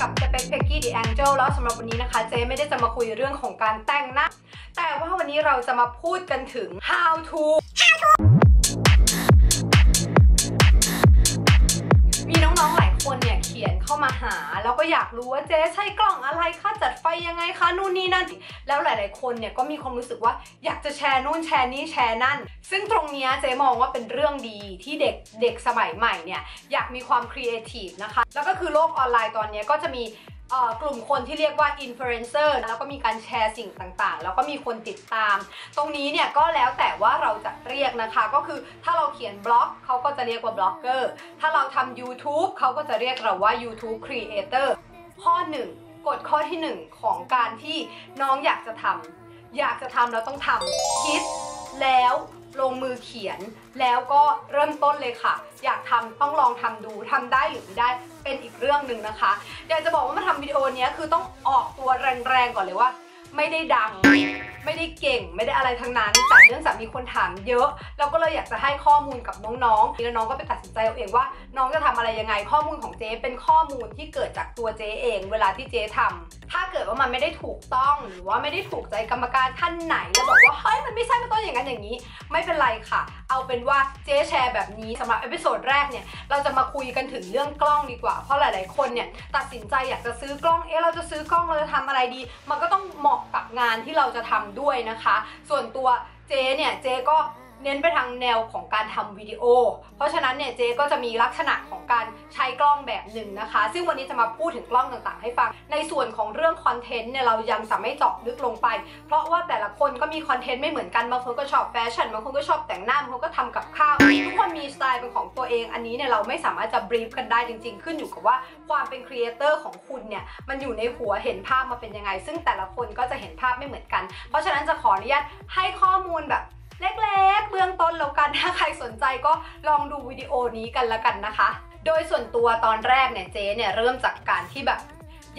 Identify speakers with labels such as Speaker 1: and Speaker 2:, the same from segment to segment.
Speaker 1: กับเจเป็กเ e กกี้ดีแองเจลแล้วสำหรับวันนี้นะคะเจ๊ไม่ได้จะมาคุยเรื่องของการแต่งหน้า แต่ว่าวันนี้เราจะมาพูดกันถึง how to how to ขียนเข้ามาหา แล้วก็อยากรู้ว่าเจ๊ใช้กล่องอะไรคะจัดไฟยังไงคะนู่นนี่นั่น แล้วหลาย ๆ คนเนี่ยก็มีความรู้สึกว่าอยากจะแชร์นู่นแชร์นี่แชร์นั่น ซึ่งตรงนี้เจ๊มองว่าเป็นเรื่องดีที่เด็กเด็กสมัยใหม่เนี่ยอยากมีความครีเอทีฟนะคะแล้วก็คือโลกออนไลน์ตอนนี้ก็จะมี กลุ่มคนที่เรียกว่าอินฟลูเอนเซอร์แล้วก็มีการแชร์สิ่งต่างๆ แล้วก็มีคนติดตาม ตรงนี้เนี่ยก็แล้วแต่ว่าเราจะเรียกนะคะก็คือถ้าเราเขียนบล็อกเขาก็จะเรียกว่าบล็อกเกอร์ถ้าเราทำ YouTube เขาก็จะเรียกเราว่า YouTube Creator ข้อ 1 กฎข้อที่ 1 ของการที่น้องอยากจะทำอยากจะทำแล้วต้องทำคิดแล้ว ลงมือเขียน แล้วก็เริ่มต้นเลยค่ะ อยากทำต้องลองทำดูทำได้หรือไม่ได้เป็นอีกเรื่องหนึ่งนะคะอยากจะบอกว่ามาทำวิดีโอนี้คือต้องออกตัวแรงๆก่อนเลยว่า ไม่ได้ดัง ไม่ได้เก่งไม่ได้อะไรทั้งนั้นแต่เนื่องจากมีคนถามเยอะ เราก็เลยอยากจะให้ข้อมูลกับน้องๆแล้วน้องก็ไปตัดสินใจเอาเองว่า น้องจะทำอะไรยังไงข้อมูลของเจ๊เป็นข้อมูลที่เกิดจากตัวเจ๊เอง เวลาที่เจ๊ทำถ้าเกิดว่ามันไม่ได้ถูกต้องหรือว่าไม่ได้ถูกใจกรรมการท่านไหนแล้วบอกว่าเฮ้ยมันไม่ใช่มันต้องอย่างนั้นอย่างนี้ ไม่เป็นไรค่ะ เอาเป็นว่าเจ๊แชร์แบบนี้สำหรับเอพิโซดแรกเนี่ยเราจะมาคุยกันถึงเรื่องกล้องดีกว่า เพราะหลาย ๆ คนเนี่ยตัดสินใจอยากจะซื้อกล้องเอ๊ะเราจะซื้อกล้องเราจะทำอะไรดี มันก็ต้องเหมาะกับงานที่เราจะทำด้วยนะคะ ส่วนตัวเจ๊เนี่ยเจ๊ก็ เน้นไปทางแนวของการทำวิดีโอ เพราะฉะนั้นเนี่ยเจ๊ก็จะมีลักษณะของการใช้กล้องแบบหนึ่งนะคะ ซึ่งวันนี้จะมาพูดถึงกล้องต่างๆ ให้ฟัง ในส่วนของเรื่องคอนเทนต์เนี่ยเรายังจะไม่เจาะลึกลงไป เพราะว่าแต่ละคนก็มีคอนเทนต์ไม่เหมือนกัน บางคนก็ชอบแฟชั่น บางคนก็ชอบแต่งหน้า บางคนก็ทำกับข้าว ทุกคนมีสไตล์เป็นของตัวเอง อันนี้เนี่ยเราไม่สามารถจะบรีฟกันได้จริง ๆ ขึ้นอยู่กับว่าความเป็นครีเอเตอร์ของคุณเนี่ยมันอยู่ในหัวเห็นภาพมาเป็นยังไง ซึ่งแต่ละคนก็จะเห็นภาพไม่เหมือนกัน เพราะฉะนั้นจะขออนุญาตให้ข้อมูลแบบ เล็กๆ เบื้องต้นแล้วกันถ้าใครสนใจก็ลองดูวิดีโอนี้กันละกันนะคะ โดยส่วนตัวตอนแรกเนี่ยเจ๊เนี่ยเริ่มจากการที่แบบ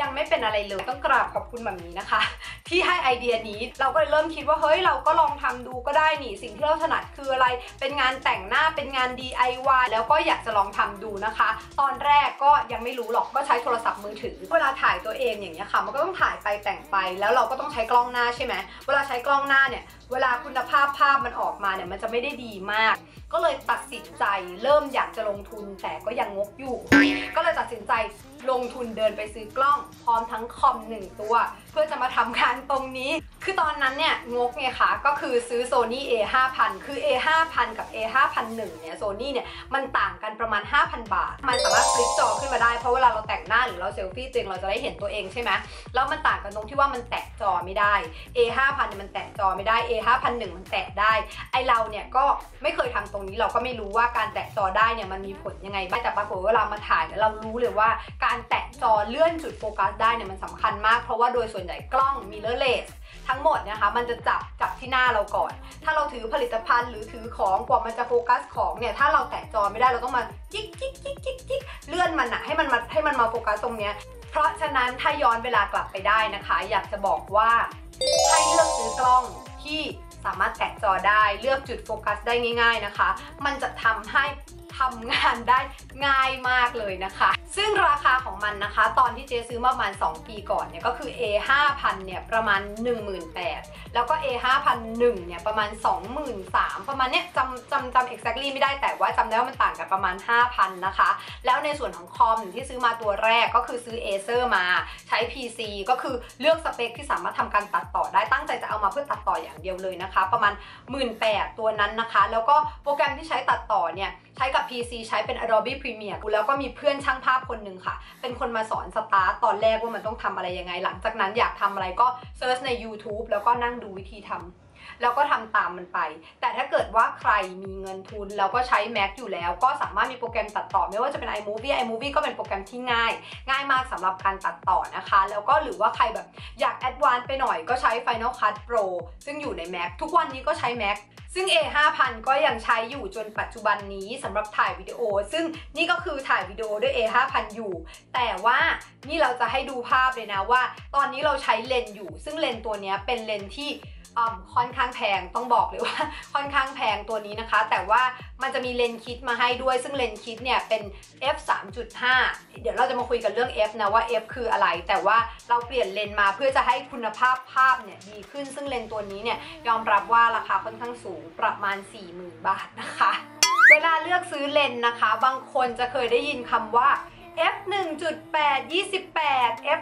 Speaker 1: ยังไม่เป็นอะไรเลยต้องกราบขอบคุณแบบนี้นะคะ ที่ให้ไอเดียนี้เราก็เริ่มคิดว่าเฮ้ยเราก็ลองทำดูก็ได้นี่สิ่งที่เราถนัดคืออะไร เป็นงานแต่งหน้าเป็นงาน DIY แล้วก็อยากจะลองทำดูนะคะ ตอนแรกก็ยังไม่รู้หรอกก็ใช้โทรศัพท์มือถือ เวลาถ่ายตัวเองอย่างเงี้ยค่ะ มันก็ต้องถ่ายไปแต่งไปแล้วเราก็ต้องใช้กล้องหน้าใช่ไหมเวลาใช้กล้องหน้าเนี่ย เวลาคุณภาพภาพมันออกมาเนี่ยมันจะไม่ได้ดีมาก ก็เลยตัดสินใจเริ่มอยากจะลงทุนแต่ก็ยังงกอยู่ ก็เลยตัดสินใจลงทุนเดินไปซื้อกล้องพร้อมทั้งคอมหนึ่งตัว พื่อจะมาทำงานตรงนี้ คือตอนนั้นเนี่ยงกไงคะก็คือซื้อ Sony A 5000คือ A 5000กับ A 5001เนี่ย Sony เนี่ยมันต่างกันประมาณ 5,000 บาท มันสามารถฟลิปจอขึ้นมาได้เพราะเวลาเราแต่งหน้าหรือเราเซลฟี่ตัวเองเราจะได้เห็นตัวเองใช่ไหมแล้วมันต่างกันตรงที่ว่ามันแตะจอไม่ได้ A 5000เนี่มันแตะจอไม่ได้ A 5001มันแตะได้ ไอเราเนี่ยก็ไม่เคยทำตรงนี้เราก็ไม่รู้ว่าการแตะจอได้เนี่ยมันมีผลยังไงบ้างแต่ปรากฏว่าเวลามาถ่ายเนี่ยเรารู้เลยว่า การแตะจอเลื่อนจุดโฟกัสได้เนี่ยมันสำคัญมากเพราะว่าโดยส่วนใหญ่กล้องมิเรอร์เลสทั้งหมดนะคะมันจะจับจับที่หน้าเราก่อน ถ้าเราถือผลิตภัณฑ์หรือถือของกว่ามันจะโฟกัสของเนี่ยถ้าเราแตะจอไม่ได้เราต้องมาจิกจิกจิกจิกจิกเลื่อนมันอะให้มันมาให้มันมาโฟกัสตรงเนี้ยเพราะฉะนั้นถ้าย้อนเวลากลับไปได้นะคะ อยากจะบอกว่าให้เลือกซื้อกล้องที่สามารถแตะจอได้เลือกจุดโฟกัสได้ง่าย ๆนะคะ มันจะทำให้ ทำงานได้ง่ายมากเลยนะคะ ซึ่งราคาของมันนะคะ ตอนที่เจซื้อมาประมาณ 2 ปีก่อนเนี่ยก็คือ A 5000เนี่ยประมาณ 18,000แล้วก็ A 5001เนี่ยประมาณ 23,000ประมาณเนี้ยจำจำจำ exactly ไม่ได้แต่ว่าจำได้ว่ามันต่างกันประมาณ 5,000นะคะ แล้วในส่วนของคอมที่ซื้อมาตัวแรกก็คือซื้อ Acer มาใช้ PC ก็คือเลือกสเปคที่สามารถทำการตัดต่อได้ตั้งใจจะเอามาเพื่อตัดต่ออย่างเดียวเลยนะคะ ประมาณ 18,000ตัวนั้นนะคะ แล้วก็โปรแกรมที่ใช้ตัดต่อเนี่ย ใช้กับ PC ใช้เป็น Adobe Premiere แล้วก็มีเพื่อนช่างภาพคนหนึ่งค่ะ เป็นคนมาสอนสตาร์ตตอนแรกว่ามันต้องทำอะไรยังไง หลังจากนั้นอยากทำอะไรก็เซิร์ชใน YouTube แล้วก็นั่งดูวิธีทำ แล้วก็ทำตามมันไป แต่ถ้าเกิดว่าใครมีเงินทุนแล้วก็ใช้ Mac อยู่แล้ว ก็สามารถมีโปรแกรมตัดต่อ ไม่ว่าจะเป็น iMovie iMovie ก็เป็นโปรแกรมที่ง่าย ง่ายมากสำหรับการตัดต่อนะคะ แล้วก็หรือว่าใครแบบอยากแอดวานซ์ไปหน่อยก็ใช้ Final Cut Pro ซึ่งอยู่ใน Mac ทุกวันนี้ก็ใช้ Mac ซึ่ง A 5000ก็ยังใช้อยู่จนปัจจุบันนี้สำหรับถ่ายวิดีโอ ซึ่งนี่ก็คือถ่ายวิดีโอด้วย A 5000อยู่ แต่ว่านี่เราจะให้ดูภาพเลยนะว่า ตอนนี้เราใช้เลนส์อยู่ ซึ่งเลนส์ตัวนี้เป็นเลนส์ที่ ค่อนข้างแพงต้องบอกเลยว่า ค่อนข้างแพงตัวนี้นะคะ แต่ว่ามันจะมีเลนส์คิดมาให้ด้วย ซึ่งเลนส์คิดเนี่ยเป็น f 3.5 เดี๋ยวเราจะมาคุยกันเรื่อง f นะว่า f คืออะไร แต่ว่าเราเปลี่ยนเลนส์มาเพื่อจะให้คุณภาพภาพเนี่ยดีขึ้นซึ่งเลนส์ตัวนี้เนี่ยยอมรับว่าราคาค่อนข้างสูงประมาณ 40,000 บาทนะคะ เวลาเลือกซื้อเลนส์นะคะ บางคนจะเคยได้ยินคำว่า f 1.8 28 f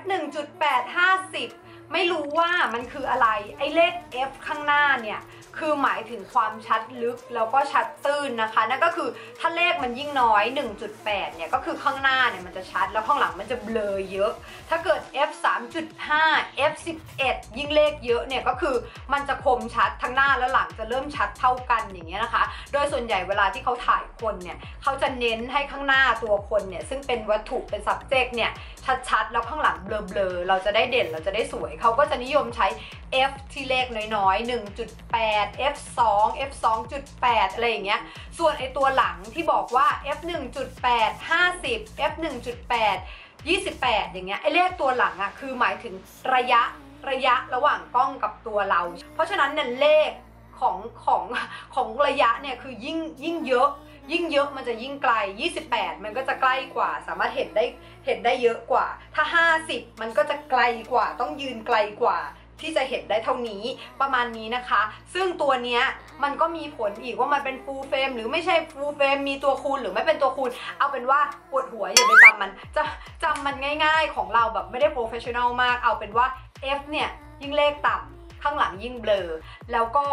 Speaker 1: 1.8 50 ไม่รู้ว่ามันคืออะไร ไอ้เลข f ข้างหน้าเนี่ยคือหมายถึงความชัดลึกแล้วก็ชัดตื้นนะคะ นั่นก็คือถ้าเลขมันยิ่งน้อย 1.8 เนี่ยก็คือข้างหน้าเนี่ยมันจะชัดแล้วข้างหลังมันจะเบลอเยอะ ถ้าเกิด f 3.5 f 11ยิ่งเลขเยอะเนี่ยก็คือมันจะคมชัดทั้งหน้าและหลังจะเริ่มชัดเท่ากันอย่างเงี้ยนะคะ โดยส่วนใหญ่เวลาที่เขาถ่ายคนเนี่ยเขาจะเน้นให้ข้างหน้าตัวคนเนี่ยซึ่งเป็นวัตถุเป็น subject เนี่ย ชัดๆ แล้วข้างหลังเบลอๆ เราจะได้เด่นเราจะได้สวย เขาก็จะนิยมใช้ f ที่เลขน้อยๆ 1.8 f 2 f 2.8 อะไรอย่างเงี้ย ส่วนไอตัวหลังที่บอกว่า f 1.8 50 f 1.8 28 อย่างเงี้ยไอเลขตัวหลังอะคือหมายถึงระยะระยะระหว่างกล้องกับตัวเรา เพราะฉะนั้นเนี่ยเลขของของของระยะเนี่ยคือยิ่งยิ่งเยอะ ยิ่งเยอะมันจะยิ่งไกล 28 มันก็จะใกล้กว่า สามารถเห็นได้เห็นได้เยอะกว่า ถ้า 50 มันก็จะไกลกว่า ต้องยืนไกลกว่าที่จะเห็นได้เท่านี้ประมาณนี้นะคะ ซึ่งตัวเนี้ยมันก็มีผลอีกว่ามันเป็นฟูลเฟรมหรือไม่ใช่ฟูลเฟรมมีตัวคูณหรือไม่เป็นตัวคูณ เอาเป็นว่าปวดหัวอย่าไปจำมันจะจำมันง่าย ๆ ของเราแบบไม่ได้โปรเฟชชั่นอลมาก เอาเป็นว่า F เนี่ยยิ่งเลขต่ำข้างหลังยิ่งเบลอ แล้วก็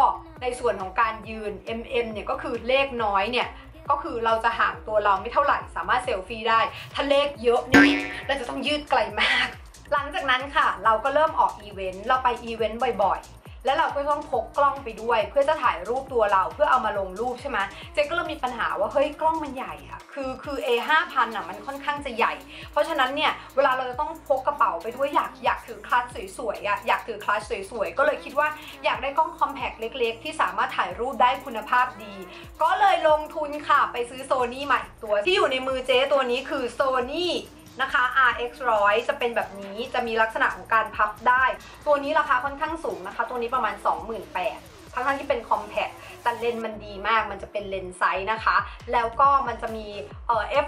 Speaker 1: ในส่วนของการยืน MM เนี่ยก็คือเลขน้อยเนี่ย ก็คือเราจะห่างตัวเราไม่เท่าไหร่ สามารถเซลฟี่ได้ ถ้าเลขเยอะเนี่ยเราจะต้องยืดไกลมาก หลังจากนั้นค่ะ เราก็เริ่มออกอีเวนต์เราไปอีเวนต์บ่อยๆ แล้วเราก็ต้องพกกล้องไปด้วย เพื่อจะถ่ายรูปตัวเราเพื่อเอามาลงรูปใช่ไหมเจ๊ก็เริ่มมีปัญหาว่าเฮ้ยกล้องมันใหญ่อะคือคือ A 5 0 0 0อะมันค่อนข้างจะใหญ่ เพราะฉะนั้นเนี่ยเวลาเราจะต้องพกกระเป๋าไปด้วยอยากอยากถือคลัชสวยๆอะอยากถือคลัชสวยๆก็เลยคิดว่าอยากได้กล้องคอมแพคเล็ก ๆ ที่สามารถถ่ายรูปได้คุณภาพดี ก็เลยลงทุนค่ะไปซื้อโซนี่ใหม่ตัวที่อยู่ในมือเจ๊ตัวนี้คือโซนี่ นะคะ RX 100จะเป็นแบบนี้จะมีลักษณะของการพับได้ ตัวนี้ราคาค่อนข้างสูงนะคะ ตัวนี้ประมาณ 28,000ทั้งทั้งๆที่เป็นคอมแพค แต่เลนมันดีมากมันจะเป็นเลนไซส์นะคะ แล้วก็มันจะมีเอ่อ f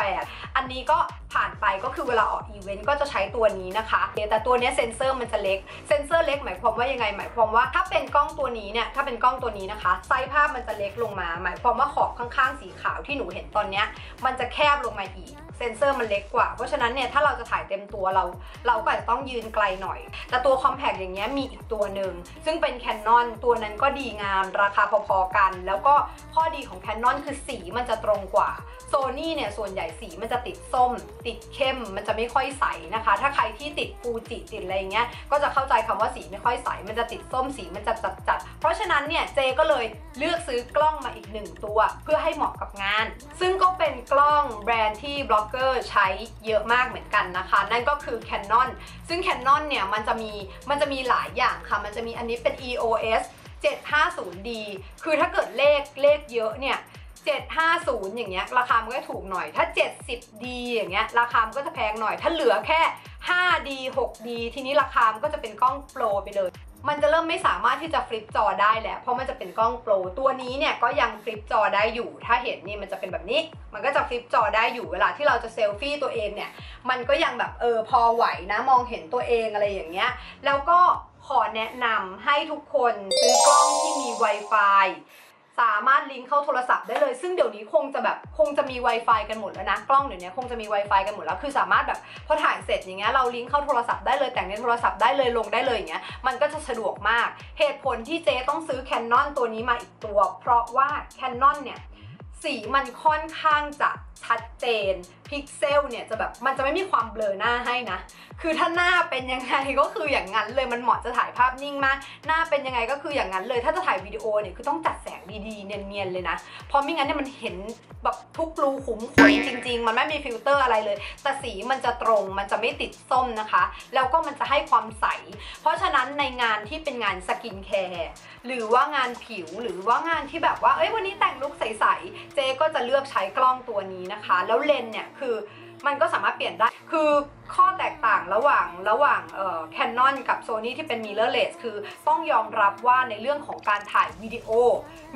Speaker 1: 1.8 อันนี้ก็ผ่านไปก็คือเวลาออกอีเวนต์ก็จะใช้ตัวนี้นะคะแต่ตัวนี้เซนเซอร์มันจะเล็กเซนเซอร์เล็กหมายความว่ายังไงหมายความว่าถ้าเป็นกล้องตัวนี้เนี่ยถ้าเป็นกล้องตัวนี้นะคะไซส์ภาพมันจะเล็กลงมา หมายความว่าขอบข้างๆสีขาวที่หนูเห็นตอนเนี้ยมันจะแคบลงมาอีกเซนเซอร์มันเล็กกว่า เพราะฉะนั้นเนี่ยถ้าเราจะถ่ายเต็มตัวเรา เราก็อาจจะต้องยืนไกลหน่อย แต่ตัวคอมแพคอย่างเงี้ยมีอีกตัวหนึ่ง ซึ่งเป็น Canon ตัวนั้นก็ดีงามราคาพอๆกัน แล้วก็ข้อดีของ Canon คือสีมันจะตรงกว่าโซนี่เนี่ยส่วนใหญ่สีมันจะติดส้ม ติดเข้มมันจะไม่ค่อยใสนะคะ ถ้าใครที่ติดฟูจิติดอะไรเงี้ยก็จะเข้าใจคำว่าสีไม่ค่อยใสมันจะติดส้มสีมันจะจัดจัดๆเพราะฉะนั้นเนี่ยเจก็เลยเลือกซื้อกล้องมาอีกหนึ่งตัว เพื่อให้เหมาะกับงาน ซึ่งก็เป็นกล้องแบรนด์ที่บล็อกเกอร์ใช้เยอะมากเหมือนกันนะคะ นั่นก็คือ Canon ซึ่ง Canon เนี่ยมันจะมีมันจะมีหลายอย่างค่ะ มันจะมีอันนี้เป็น EOS 750D คือถ้าเกิดเลขเลขเยอะเนี่ย750 อย่างเงี้ยราคามันก็ถูกหน่อย ถ้า 70D อย่างเงี้ยราคามันก็จะแพงหน่อย ถ้าเหลือแค่ 5D 6D ทีนี้ราคามันก็จะเป็นกล้องโปรไปเลย มันจะเริ่มไม่สามารถที่จะฟลิปจอได้แล้ว เพราะมันจะเป็นกล้องโปร ตัวนี้เนี่ยก็ยังฟลิปจอได้อยู่ ถ้าเห็นนี่มันจะเป็นแบบนี้ มันก็จะฟลิปจอได้อยู่ เวลาที่เราจะเซลฟี่ตัวเองเนี่ย มันก็ยังแบบเออพอไหวนะมองเห็นตัวเองอะไรอย่างเงี้ย แล้วก็ ขอแนะนำให้ทุกคนซื้อกล้องที่มี Wi-Fi สามารถลิงก์เข้าโทรศัพท์ได้เลย ซึ่งเดี๋ยวนี้คงจะแบบคงจะมี Wi-Fi กันหมดแล้วนะ กล้องเดี๋ยวนี้คงจะมี Wi-Fi กันหมดแล้ว คือสามารถแบบพอถ่ายเสร็จอย่างเงี้ยเราลิงก์เข้าโทรศัพท์ได้เลย แต่งในโทรศัพท์ได้เลยลงได้เลยอย่างเงี้ย มันก็จะสะดวกมาก เหตุผลที่เจ๊ต้องซื้อ Canon ตัวนี้มาอีกตัว เพราะว่า Canon เนี่ย สีมันค่อนข้างจะชัดเจน พิกเซลเนี่ยจะแบบมันจะไม่มีความเบลอหน้าให้นะ คือถ้าหน้าเป็นยังไงก็คืออย่างนั้นเลยมันเหมาะจะถ่ายภาพนิ่งมาก หน้าเป็นยังไงก็คืออย่างนั้นเลย ถ้าจะถ่ายวิดีโอเนี่ยคือต้องจัดแสงดีๆเนียนๆเลยนะ เพราะไม่งั้นเนี่ยมันเห็นแบบทุกรูขุมขนจริง ๆ มันไม่มีฟิลเตอร์อะไรเลย แต่สีมันจะตรง มันจะไม่ติดส้มนะคะ แล้วก็มันจะให้ความใส เพราะฉะนั้นในงานที่เป็นงานสกินแคร์ หรือว่างานผิวหรือว่างานที่แบบว่าเอ้ยวันนี้แต่งลุคใสๆเจ๊ก็จะเลือกใช้กล้องตัวนี้นะคะ แล้วเลนส์เนี่ยคือมันก็สามารถเปลี่ยนได้ คือข้อแตกต่างระหว่างระหว่างเอ่อ Canon กับ Sony ที่เป็น mirrorless คือต้องยอมรับว่าในเรื่องของการถ่ายวิดีโอ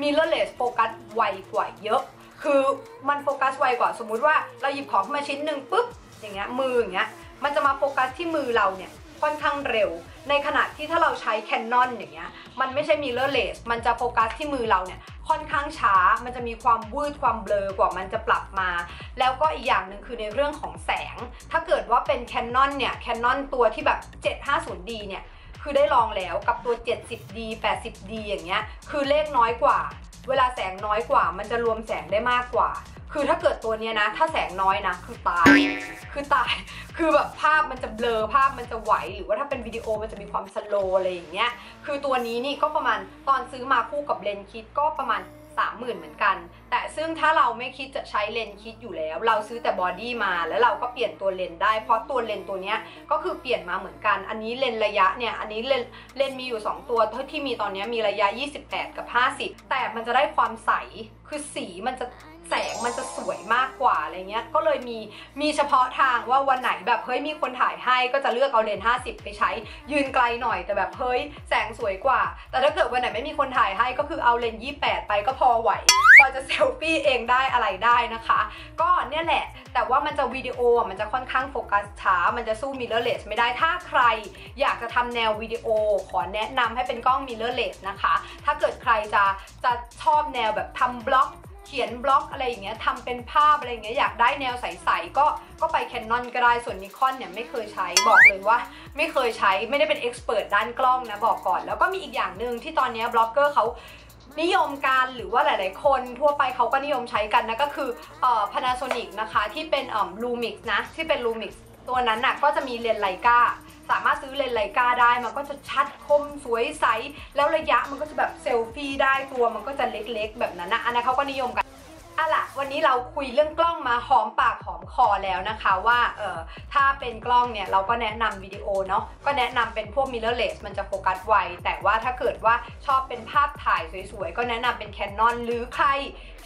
Speaker 1: mirrorless โฟกัสไวกว่าเยอะ คือมันโฟกัสไวกว่าสมมุติว่าเราหยิบของขึ้นมาชิ้นหนึ่งปุ๊บอย่างเงี้ยมืออย่างเงี้ยมันจะมาโฟกัสที่มือเราเนี่ย ค่อนข้างเร็ว ในขณะที่ถ้าเราใช้ Canon อย่างเงี้ยมันไม่ใช่ mirrorless มันจะโฟกัสที่มือเราเนี่ยค่อนข้างช้า มันจะมีความวืดความเบลอกว่ามันจะปรับมา แล้วก็อีกอย่างหนึ่งคือในเรื่องของแสง ถ้าเกิดว่าเป็น Canon เนี่ย Canon ตัวที่แบบ 750D เนี่ยคือได้ลองแล้วกับตัว 70D 80D อย่างเงี้ยคือเลขน้อยกว่า เวลาแสงน้อยกว่า มันจะรวมแสงได้มากกว่า คือถ้าเกิดตัวเนี้ยนะ ถ้าแสงน้อยนะ คือตาย คือตาย คือแบบภาพมันจะเบลอภาพมันจะไหว หรือว่าถ้าเป็นวิดีโอมันจะมีความสโลว์อะไรอย่างเงี้ย คือตัวนี้นี่ก็ประมาณตอนซื้อมาคู่กับเลนส์คิดก็ประมาณ30,000เหมือนกัน แต่ซึ่งถ้าเราไม่คิดจะใช้เลนส์คิดอยู่แล้ว เราซื้อแต่บอดี้มาแล้วเราก็เปลี่ยนตัวเลนส์ได้ เพราะตัวเลนส์ตัวเนี้ยก็คือเปลี่ยนมาเหมือนกัน อันนี้เลนส์ระยะเนี่ย อันนี้เลนส์เลนมีอยู่ 2 ตัวที่มีตอนนี้มีระยะ 28 กับ 50 แต่มันจะได้ความใส คือสีมันจะ แสงมันจะสวยมากกว่าอะไรเงี้ย ก็เลยมีมีเฉพาะทางว่าวันไหนแบบเฮ้ยมีคนถ่ายให้ก็จะเลือกเอาเลนส์50 ไปใช้ ยืนไกลหน่อยแต่แบบเฮ้ยแสงสวยกว่า แต่ถ้าเกิดวันไหนไม่มีคนถ่ายให้ก็คือเอาเลนส์28 ไปก็พอไหว พอจะเซลฟี่เองได้อะไรได้นะคะ ก็เนี่ยแหละ แต่ว่ามันจะวิดีโออะมันจะค่อนข้างโฟกัสช้า มันจะสู้ mirrorless ไม่ได้ถ้าใครอยากจะทำแนววิดีโอขอแนะนำให้เป็นกล้อง mirrorless นะคะ ถ้าเกิดใครจะจะชอบแนวแบบทำบล็อก เขียนบล็อกอะไรอย่างเงี้ยทำเป็นภาพอะไรอย่างเงี้ยอยากได้แนวใสๆก็ก็ไป Canon ก็ได้ส่วน Nikon เนี่ยไม่เคยใช้บอกเลยว่า ไม่เคยใช้ไม่ได้เป็นเอ็กซ์เพรสด้านกล้องนะบอกก่อน แล้วก็มีอีกอย่างหนึ่งที่ตอนนี้บล็อกเกอร์เขานิยมกันหรือว่าหลาย ๆ คนทั่วไปเขาก็นิยมใช้กันนะก็คือเอ่อ Panasonic นะคะที่เป็นเอ่อ Lumix นะที่เป็น Lumix ตัวนั้นน่ะก็จะมีเลนส์ไลกา สามารถซื้อเลนส์ไลกาได้มันก็จะชัดคมสวยใส แล้วระยะมันก็จะแบบเซลฟี่ได้ตัวมันก็จะเล็กๆ แบบนั้นนะอันนั้นเขาก็นิยมกันอะล่ะวันนี้เราคุยเรื่องกล้องมาหอมปากหอมคอแล้วนะคะว่าเออถ้าเป็นกล้องเนี่ยเราก็แนะนำวิดีโอเนาะก็แนะนำเป็นพวก mirrorless มันจะโฟกัสไวแต่ว่าถ้าเกิดว่าชอบเป็นภาพถ่ายสวยๆ ก็แนะนำเป็น Canon หรือใคร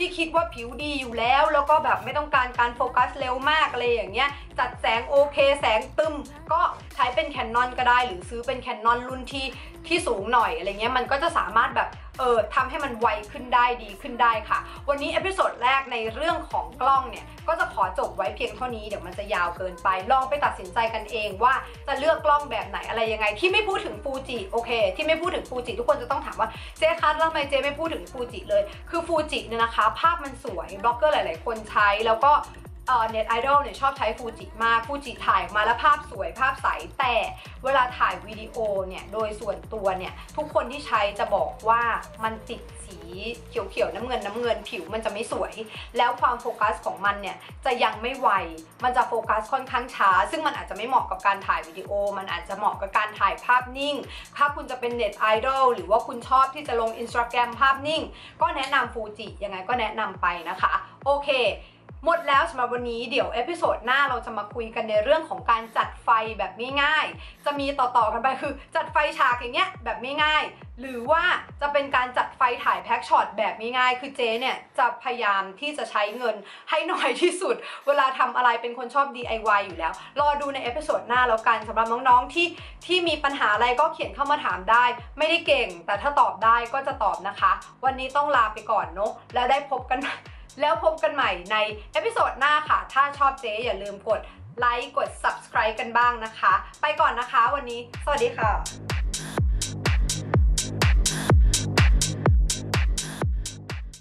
Speaker 1: ที่คิดว่าผิวดีอยู่แล้ว แล้วก็แบบไม่ต้องการการโฟกัสเร็วมากอะไรอย่างเงี้ยจัดแสงโอเคแสงตึมก็ใช้เป็น Canon ก็ได้ หรือซื้อเป็น Canon รุ่นที่ที่สูงหน่อยอะไรเงี้ยมันก็จะสามารถแบบเออทำให้มันไวขึ้นได้ดีขึ้นได้ค่ะ วันนี้เอพิโซดแรกในเรื่องของกล้องเนี่ย ก็จะขอจบไว้เพียงเท่านี้เดี๋ยวมันจะยาวเกินไป ลองไปตัดสินใจกันเองว่าจะเลือกกล้องแบบไหนอะไรยังไง ที่ไม่พูดถึงฟูจิโอเค ที่ไม่พูดถึงฟูจิทุกคนจะต้องถามว่าเจ๊คะแล้วทำไมเจ๊ไม่พูดถึงฟูจิเลย คือฟูจิเนี่ยนะคะภาพมันสวยบล็อกเกอร์หลาย ๆ คนใช้แล้วก็ เน็ตไอดอลเนี่ยชอบใช้ฟูจิมากฟูจิถ่ายออกมาแล้วภาพสวยภาพใส แต่เวลาถ่ายวิดีโอเนี่ยโดยส่วนตัวเนี่ยทุกคนที่ใช้จะบอกว่ามันติดสีเขียวๆน้ำเงินน้ำเงินผิวมันจะไม่สวย แล้วความโฟกัสของมันเนี่ยจะยังไม่ไว มันจะโฟกัสค่อนข้างช้า ซึ่งมันอาจจะไม่เหมาะกับการถ่ายวิดีโอ มันอาจจะเหมาะกับการถ่ายภาพนิ่ง ถ้าคุณจะเป็นเน็ตไอดอลหรือว่าคุณชอบที่จะลงอินสตาแกรมภาพนิ่ง ก็แนะนำฟูจิยังไงก็แนะนำไปนะคะ โอเค หมดแล้วสำหรับวันนี้เดี๋ยวเอพิโซดหน้าเราจะมาคุยกันในเรื่องของการจัดไฟแบบง่ายๆ จะมีต่อๆกันไปคือจัดไฟฉากอย่างเงี้ยแบบง่ายๆ หรือว่าจะเป็นการจัดไฟถ่ายแพ็กช็อตแบบง่ายๆ คือเจเนี่ยจะพยายามที่จะใช้เงินให้น้อยที่สุด เวลาทำอะไรเป็นคนชอบ DIY อยู่แล้ว รอดูในเอพิโซดหน้าแล้วกันสำหรับน้องๆที่ที่มีปัญหาอะไรก็เขียนเข้ามาถามได้ ไม่ได้เก่ง แต่ถ้าตอบได้ก็จะตอบนะคะ วันนี้ต้องลาไปก่อนเนาะแล้วได้พบกัน แล้วพบกันใหม่ในเอพิโซดหน้าค่ะ ถ้าชอบเจ๊อย่าลืมกดไลค์กด subscribe กันบ้างนะคะ ไปก่อนนะคะวันนี้ สวัสดีค่ะ